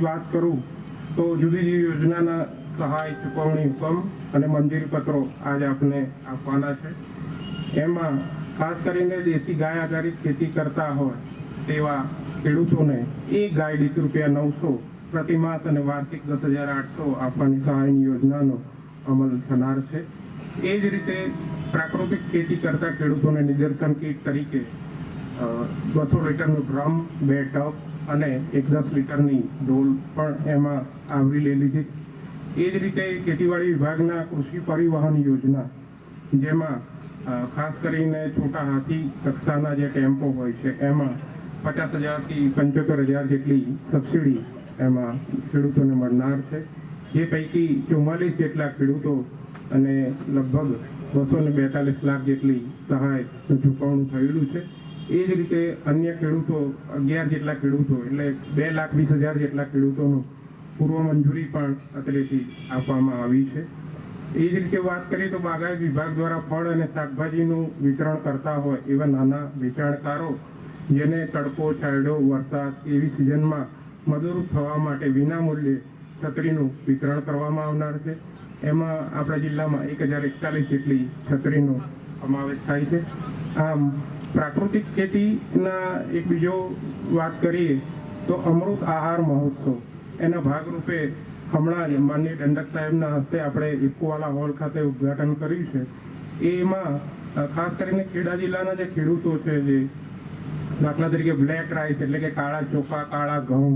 વાત કરું, તો જુદી જુદી યોજનાના સહાય ચૂકવણી હુકમ અને મંજૂરી પત્રો આજે આપને આપવાના છે. એમાં ખાસ કરીને દેશી ગાય આધારિત ખેતી કરતા હોય તેવા ખેડૂતોને એક ગાય દીઠ રૂપિયા નવસો પ્રતિમાસ અને વાર્ષિક દસ હજાર આઠસો આપવાની સહાયની યોજનાનો અમલ થનાર છે. એ જ રીતે પ્રાકૃતિક ખેતી કરતા ખેડૂતોને નિદર્શન કીટ તરીકે બસો લીટરનું ડ્રમ, બે ટબ અને એક દસ લીટરની ડોલ પણ એમાં આવરી લેલી છે એ જ રીતે ખેતીવાડી વિભાગના કૃષિ પરિવહન યોજના, જેમાં ખાસ કરીને છોટા હાથી કક્ષાના જે ટેમ્પો હોય છે, એમાં પચાસ હજારથી પંચોતેર હજાર જેટલી સબસિડી એમાં ખેડૂતોને મળનાર છે. જે પૈકી ચુમ્માલીસ જેટલા ખેડૂતો અને લગભગ બસો ને બેતાલીસ લાખ જેટલી સહાય ચૂકવણું થયેલું છે. એ જ રીતે અન્ય ખેડૂતો, અગિયાર જેટલા ખેડૂતો એટલે બે લાખ વીસ હજાર જેટલા ખેડૂતોનું પૂર્વ મંજૂરી પણ અત્રેથી આપવામાં આવી છે. એ જ રીતે વાત કરીએ તો બાગાયત વિભાગ દ્વારા ફળ અને શાકભાજીનું વિતરણ કરતા હોય એવા નાના વેચાણકારો જેને તડકો છાંયડો વરસાદ એવી સિઝનમાં મદદરૂપ થવા માટે વિનામૂલ્યે છત્રીનું વિતરણ કરવામાં આવનાર છે. એમાં આપણા જિલ્લામાં એક હજાર એકતાલીસ જેટલી છત્રીનો સમાવેશ થાય છે. આમ પ્રાકૃતિક ખેતીના એક બીજો વાત કરીએ તો અમૃત આહાર મહોત્સવ. એના ભાગરૂપે હમણાં જ માનની દંડક સાહેબના હસ્તે આપણે ઇફકોવાલા હોલ ખાતે ઉદ્ઘાટન કર્યું છે. એમાં ખાસ કરીને ખેડા જિલ્લાના જે ખેડૂતો છે જે, દાખલા તરીકે બ્લેક રાઈસ એટલે કે કાળા ચોખા, કાળા ઘઉં,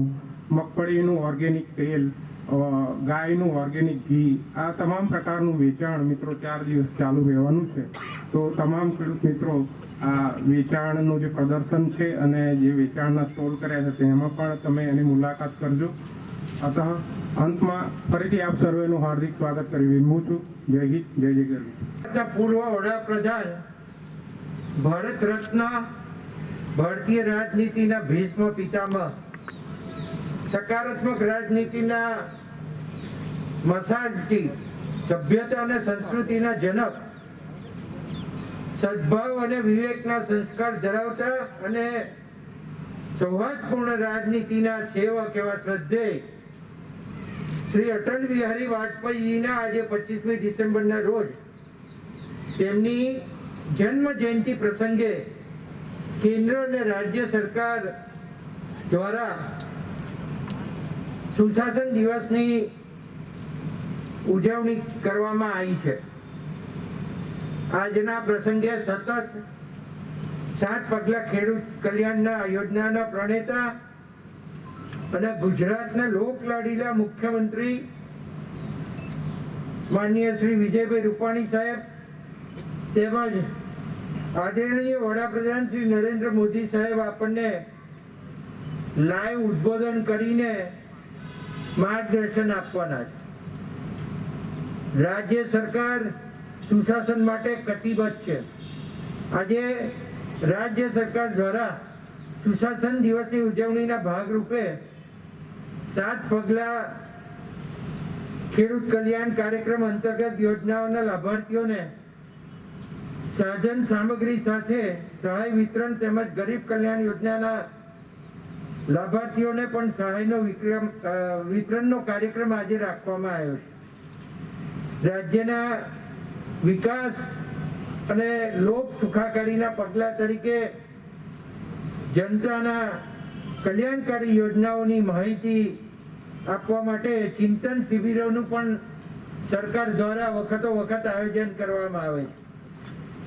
મગફળીનું ઓર્ગેનિક તેલ ગાયનું ઓર્ગેનિક ઘી, આ તમામ પ્રકારનું વેચાણ મિત્રો ચાર દિવસ ચાલુ રહેવાનું છે. તો તમામ ખેડૂત મિત્રો, આ વેચાણનું જે પ્રદર્શન છે અને જે વેચાણના સ્ટોલ કર્યા છે, તેમાં પણ તમે એની મુલાકાત કરજો. અતઃ અંતમાં ફરીથી આપ સર્વેનું હાર્દિક સ્વાગત કરી વિનમું છું. જય હિન્દ, જય જય ગરવી પૂર્વ વડાપ્રધાન ભારત રત્ન ભારતીય રાજનીતિના ભીષ્મ પિતામહ સકારાત્મક રાજનીતિના મસાજથી સભ્યતા અને સંસ્કૃતિના જનક સદભાવ અને વિવેકના સંસ્કાર ધરાવતા અને સૌહાર્દપૂર્ણ રાજનીતિના સેવક એવા શ્રદ્ધેય શ્રી અટલ બિહારી વાજપેયીના આજે પચીસમી ડિસેમ્બરના રોજ તેમની જન્મ જયંતિ પ્રસંગે કેન્દ્ર અને રાજ્ય સરકાર દ્વારા સુશાસન દિવસની ઉજવણી કરવામાં આવી છે. આજના પ્રસંગે સતત સાત પગલા ખેડૂત કલ્યાણના યોજનાના પ્રણેતા અને ગુજરાતના લોકલાડીલા મુખ્યમંત્રી માનનીય શ્રી વિજયભાઈ રૂપાણી સાહેબ તેમજ આદરણીય વડાપ્રધાન શ્રી નરેન્દ્ર મોદી સાહેબ આપણને લાઈવ ઉદ્બોધન કરીને માર્ગદર્શન આપવાના છે. રાજ્ય સરકાર સુશાસન માટે કટિબદ્ધ છે. આજે રાજ્ય સરકાર દ્વારા સુશાસન દિવસની ઉજવણીના ભાગરૂપે સાત પગલા ખેડૂત કલ્યાણ કાર્યક્રમ અંતર્ગત યોજનાઓના લાભાર્થીઓને સાધન સામગ્રી સાથે સહાય વિતરણ તેમજ ગરીબ કલ્યાણ યોજનાના લાભાર્થીઓને પણ સહાયનો વિક્રમ વિતરણનો કાર્યક્રમ આજે રાખવામાં આવ્યો છે. રાજ્યના વિકાસ અને લોક સુખાકારીના પગલા તરીકે જનતાના કલ્યાણકારી યોજનાઓની માહિતી આપવા માટે ચિંતન શિબિરોનું પણ સરકાર દ્વારા વખતો વખત આયોજન કરવામાં આવે છે.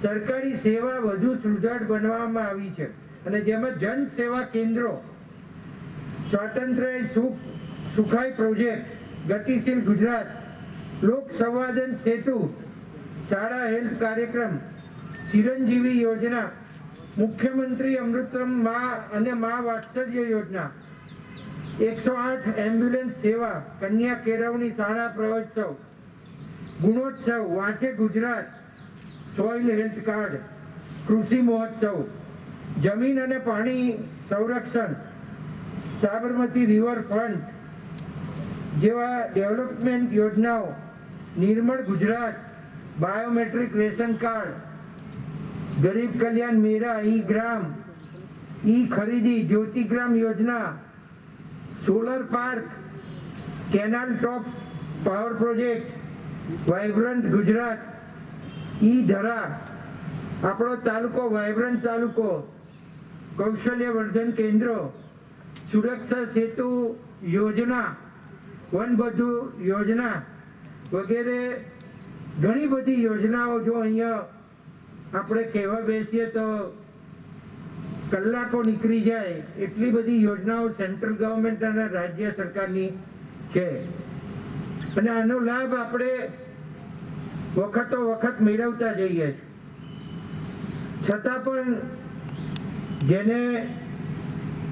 સરકારી સેવા વધુ સુદૃઢ બનાવવામાં આવી છે. અને જેમાં જન સેવા કેન્દ્રો સ્વાતંત્ર્ય સુખ સુખાઈ પ્રોજેક્ટ, ગતિશીલ ગુજરાત. લોક સંવાદન સેતુ, શાળા હેલ્થ કાર્યક્રમ, ચિરંજીવી યોજના, મુખ્યમંત્રી અમૃતમ મા અને મા વાત્સલ્ય યોજના. એકસો આઠ એમ્બ્યુલન્સ સેવા, કન્યા કેળવણી શાળા પ્રવોત્સવ. ગુણોત્સવ, વાંચે ગુજરાત. સોઇલ હેલ્થ કાર્ડ, કૃષિ મહોત્સવ. જમીન અને પાણી સંરક્ષણ. સાબરમતી રિવર ફ્રન્ટ જેવા ડેવલપમેન્ટ યોજનાઓ, નિર્મળ ગુજરાત, બાયોમેટ્રિક રેશન કાર્ડ, ગરીબ કલ્યાણ મેરા ઈ ગ્રામ ઈ ખરીદી જ્યોતિગ્રામ યોજના, solar park, canal top power project vibrant Gujarat e Dhara આપણો તાલુકો વાઇબ્રન્ટ તાલુકો કૌશલ્ય વર્ધન કેન્દ્રો સુરક્ષા સેતુ યોજના વનબંધુ યોજના વગેરે ઘણી બધી યોજનાઓ જો અહીંયા આપણે કહેવા બેસીએ તો કલાકો નીકળી જાય એટલી બધી યોજનાઓ સેન્ટ્રલ ગવર્મેન્ટ અને રાજ્ય સરકારની છે. અને આનો લાભ આપણે વખતો વખત મેળવતા જઈએ. છતાં પણ જેને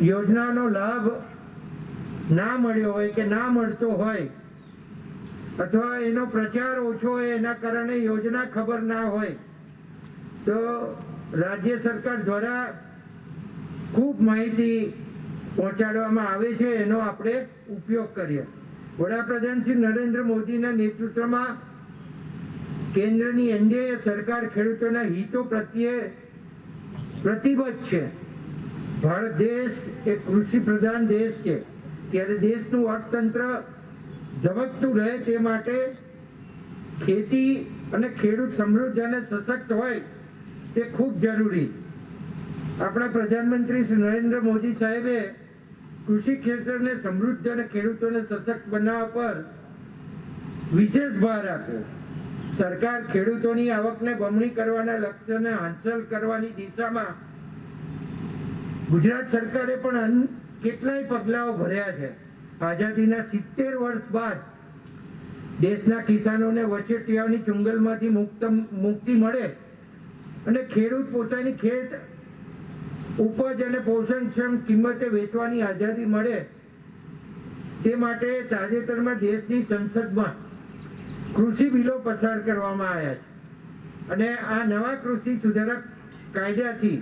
યોજનાનો લાભ ના મળ્યો હોય કે ના મળતો હોય, અથવા એનો પ્રચાર ઓછો હોય એના કારણે યોજના ખબર ના હોય, તો રાજ્ય સરકાર દ્વારા ખૂબ માહિતી પહોંચાડવામાં આવે છે, એનો આપણે ઉપયોગ કરીએ. વડાપ્રધાન શ્રી નરેન્દ્ર મોદીના નેતૃત્વમાં કેન્દ્રની એનડીએ સરકાર ખેડૂતોના હિતો પ્રત્યે પ્રતિબદ્ધ છે. ભારત દેશ એ કૃષિ પ્રધાન દેશ છે. ત્યારે દેશનું અર્થતંત્ર ધબકતું રહે તે માટે ખેતી અને ખેડૂત સમૃદ્ધ અને સશક્ત હોય તે ખૂબ જરૂરી. આપણા પ્રધાનમંત્રી શ્રી નરેન્દ્ર મોદી સાહેબે કૃષિ ક્ષેત્રને સમૃદ્ધ અને ખેડૂતોને સશક્ત બનાવવા પર વિશેષ ભાર આપ્યો. સરકાર ખેડૂતોની આવકને બમણી કરવાના લક્ષ્યને હાંસલ કરવાની દિશામાં ગુજરાત સરકારે પણ કેટલાય પગલાઓ ભર્યા છે. આઝાદીના સિત્તેર વર્ષ બાદ દેશના કિસાનોને વચેટિયાઓની ચુંગલમાંથી મુક્ત મુક્તિ મળે અને ખેડૂત પોતાની ખેત ઉપજ અને પોષણક્ષમ કિંમતે વેચવાની આઝાદી મળે તે માટે તાજેતરમાં દેશની સંસદમાં કૃષિ બિલો પસાર કરવામાં આવ્યા છે. અને આ નવા કૃષિ સુધારક કાયદાથી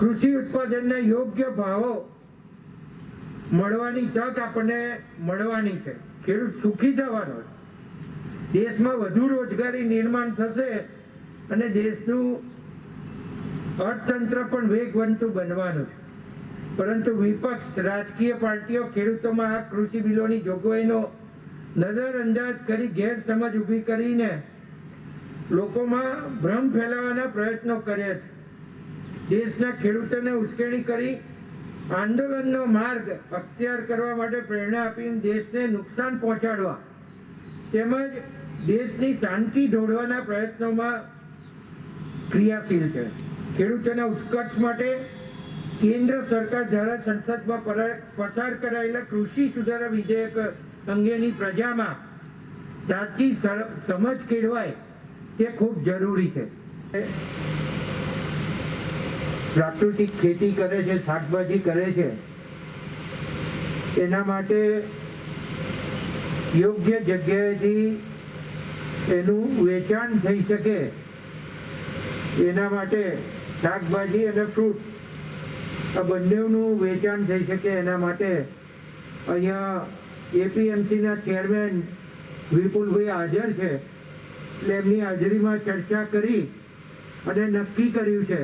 કૃષિ ઉત્પાદનના યોગ્ય ભાવો મળવાની તક આપણને મળવાની છે. ખેડૂત સુખી થવાનો દેશમાં વધુ રોજગારી નિર્માણ થશે અને દેશનું અર્થતંત્ર પણ વેગવંતું બનવાનું છે. પરંતુ વિપક્ષ રાજકીય પાર્ટીઓ ખેડૂતોમાં આ કૃષિ બિલોની જોગવાઈનો નજરઅંદાજ કરી ગેરસમજ ઊભી કરીને લોકોમાં ભ્રમ ફેલાવવાના પ્રયત્નો કરે છે. દેશના ખેડૂતોને ઉશ્કેરણી કરી આંદોલનનો માર્ગ અખ્તિયાર કરવા માટે પ્રેરણા આપીને દેશને નુકસાન પહોંચાડવા તેમજ દેશની શાંતિ ઢોળવાના પ્રયત્નોમાં ક્રિયાશીલ છે. ખેડૂતોના ઉત્કર્ષ માટે કેન્દ્ર સરકાર દ્વારા સંસદમાં પસાર કરાયેલા કૃષિ સુધારા વિધેયક અંગેની પ્રજામાં સાચી સમજ કેળવાય તે ખૂબ જરૂરી છે. પ્રાકૃતિક ખેતી કરે છે, શાકભાજી કરે છે, એના માટે યોગ્ય જગ્યાએથી એનું વેચાણ થઈ શકે. એના માટે શાકભાજી અને ફ્રૂટ આ બંનેનું વેચાણ થઈ શકે. એના માટે અહીંયા એપીએમસીના ચેરમેન વિપુલભાઈ હાજર છે. એટલે એમની હાજરીમાં ચર્ચા કરી અને નક્કી કર્યું છે.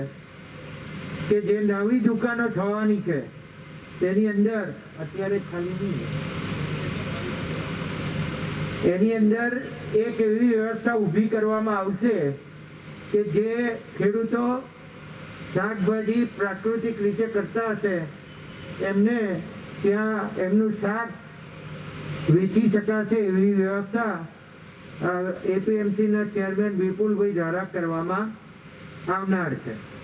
કે જે નવી દુકાનો થવાની છે, તેની અંદર અત્યારે ખાલી નહીં એની અંદર એક એવી વ્યવસ્થા ઊભી કરવામાં આવશે કે જે ખેડૂતો શાકભાજી પ્રાકૃતિક રીતે કરતા હશે, એમને ત્યાં એમનું શાક વેચી શકાશે એવી વ્યવસ્થા એપીએમસીના ચેરમેન વિપુલભાઈ દ્વારા કરવામાં આવનાર છે.